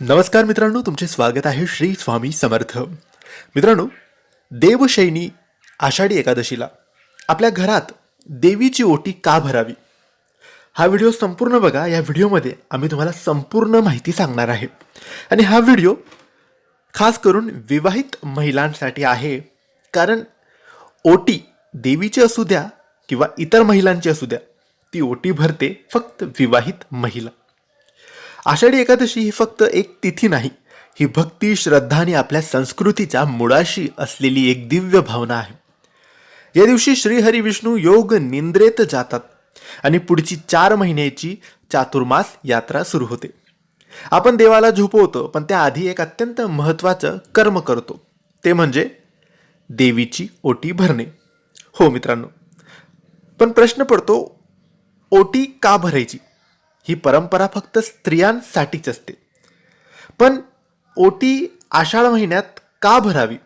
नमस्कार मित्रांनो तुमचे स्वागत आहे श्री स्वामी समर्थ. मित्रांनो देवशैनी आषाढी एकादशीला आपल्या घरात देवीची ओटी का भरावी? हा व्हिडिओ संपूर्ण बघा. या व्हिडिओमध्ये आम्ही तुम्हाला संपूर्ण माहिती सांगणार आहे. आणि हा व्हिडिओ खास करून विवाहित महिलांसाठी आहे. कारण ओटी देवीची असू द्या किंवा इतर महिलांची असू द्या ती ओटी भरते फक्त विवाहित महिला. आषाढी एकादशी ही फक्त एक तिथी नाही ही भक्ती श्रद्धा आणि आपल्या संस्कृतीच्या मुळाशी असलेली एक दिव्य भावना आहे. या दिवशी श्रीहरी विष्णू योग निंद्रेत जातात आणि पुढची चार महिन्याची चातुर्मास यात्रा सुरू होते. आपण देवाला झोपवतो पण त्याआधी एक अत्यंत महत्त्वाचं कर्म करतो. ते म्हणजे देवीची ओटी भरणे. हो मित्रांनो पण प्रश्न पडतो ओटी का भरायची? ही परंपरा फक्त स्त्रियांसाठीच असते. पण ओटी आषाढ महिन्यात का भरावी?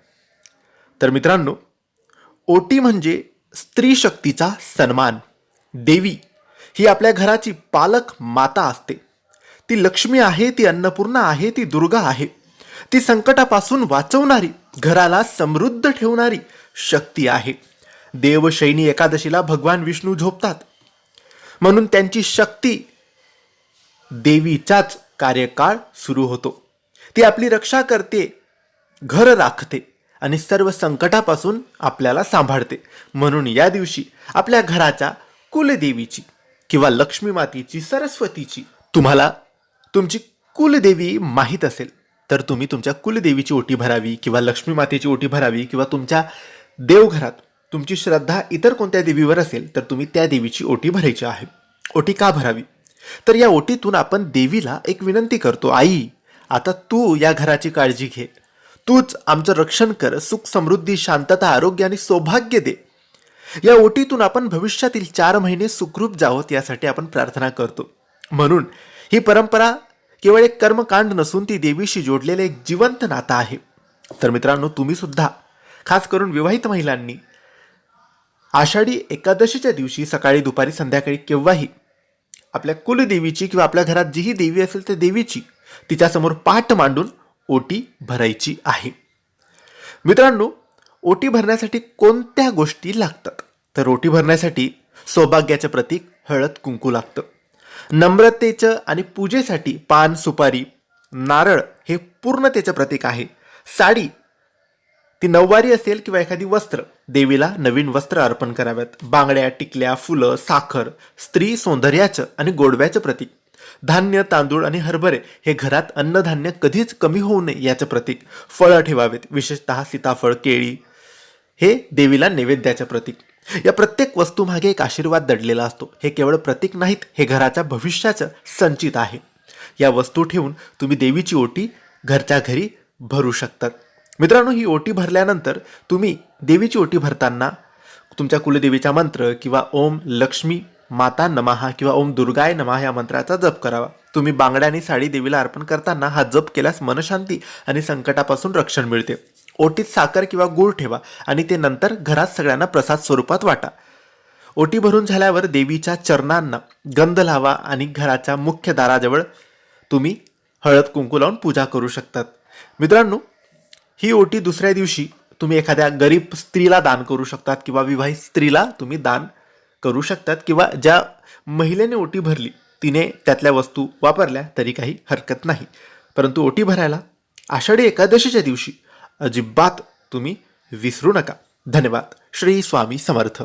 तर मित्रांनो ओटी म्हणजे स्त्री शक्तीचा सन्मान. देवी ही आपल्या घराची पालक माता असते. ती लक्ष्मी आहे ती अन्नपूर्णा आहे ती दुर्गा आहे. ती संकटापासून वाचवणारी घराला समृद्ध ठेवणारी शक्ती आहे. देवशैनी एकादशीला भगवान विष्णू झोपतात. म्हणून त्यांची शक्ती देवीचाच कार्यकाळ सुरू होतो. ती आपली रक्षा करते घर राखते आणि सर्व संकटापासून आपल्याला सांभाळते. म्हणून या दिवशी आपल्या घराच्या कुलदेवीची किंवा लक्ष्मी मातेची सरस्वतीची तुम्हाला तुमची कुलदेवी माहीत असेल तर तुम्ही तुमच्या कुलदेवीची ओटी भरावी किंवा लक्ष्मी मातेची ओटी भरावी किंवा तुमच्या देवघरात तुमची श्रद्धा इतर कोणत्या देवीवर असेल तर तुम्ही त्या देवीची ओटी भरायची आहे. ओटी का भरावी? तर या ओटीतून आपण देवीला एक विनंती करतो आई आता तू या घराची काळजी घे. तूच आमचं रक्षण कर सुख समृद्धी शांतता आरोग्य आणि सौभाग्य दे. या ओटीतून आपण भविष्यातील चार महिने सुखरूप जावत यासाठी आपण प्रार्थना करतो. म्हणून ही परंपरा केवळ एक कर्मकांड नसून ती देवीशी जोडलेलं एक जिवंत नातं आहे. तर मित्रांनो तुम्ही सुद्धा खास करून विवाहित महिलांनी आषाढी एकादशीच्या दिवशी सकाळी दुपारी संध्याकाळी केव्हाही आपल्या कुलदेवीची किंवा आपल्या घरात जीही देवी असेल त्या देवीची तिच्यासमोर पाठ मांडून ओटी भरायची आहे. मित्रांनो ओटी भरण्यासाठी कोणत्या गोष्टी लागतात? तर ओटी भरण्यासाठी सौभाग्याचं प्रतीक हळद कुंकू लागतं. नम्रतेचं आणि पूजेसाठी पान सुपारी नारळ हे पूर्णतेचं प्रतीक आहे. साडी ती नऊवारी असेल किंवा एखादी वस्त्र. देवीला नवीन वस्त्र अर्पण कराव्यात. बांगड्या टिकल्या फुलं साखर स्त्री सौंदर्याचं आणि गोडव्याचं प्रतीक. धान्य तांदूळ आणि हरभरे हे घरात अन्नधान्य कधीच कमी होऊ नये याचं प्रतीक. फळं ठेवावेत. विशेषतः सीताफळ केळी हे देवीला नैवेद्याचं प्रतीक. या प्रत्येक वस्तूमागे एक आशीर्वाद दडलेला असतो. हे केवळ प्रतीक नाहीत हे घराच्या भविष्याचं संचित आहे. या वस्तू ठेवून तुम्ही देवीची ओटी घरच्या घरी भरू शकतात. मित्रांनो ही ओटी भरल्यानंतर तुम्ही देवीची ओटी भरताना तुमच्या कुलदेवीचा मंत्र किंवा ओम लक्ष्मी माता नमहा किंवा ओम दुर्गाय नमहा या मंत्राचा जप करावा. तुम्ही बांगड्या आणि साडी देवीला अर्पण करताना हा जप केल्यास मनशांती आणि संकटापासून रक्षण मिळते. ओटीत साखर किंवा गूळ ठेवा आणि ते नंतर घरात सगळ्यांना प्रसाद स्वरूपात वाटा. ओटी भरून झाल्यावर देवीच्या चरणांना गंध लावा आणि घराच्या मुख्य दाराजवळ तुम्ही हळद कुंकू लावून पूजा करू शकतात. मित्रांनो ही ओटी दुसऱ्या दिवशी तुम्ही एखाद्या गरीब स्त्रीला दान करू शकतात किंवा विवाहित स्त्रीला तुम्ही दान करू शकतात किंवा ज्या महिलेने ओटी भरली तिने त्यातल्या वस्तू वापरल्या तरी काही हरकत नाही. परंतु ओटी भरायला आषाढी एकादशीच्या दिवशी अजिबात तुम्ही विसरू नका. धन्यवाद. श्री स्वामी समर्थ.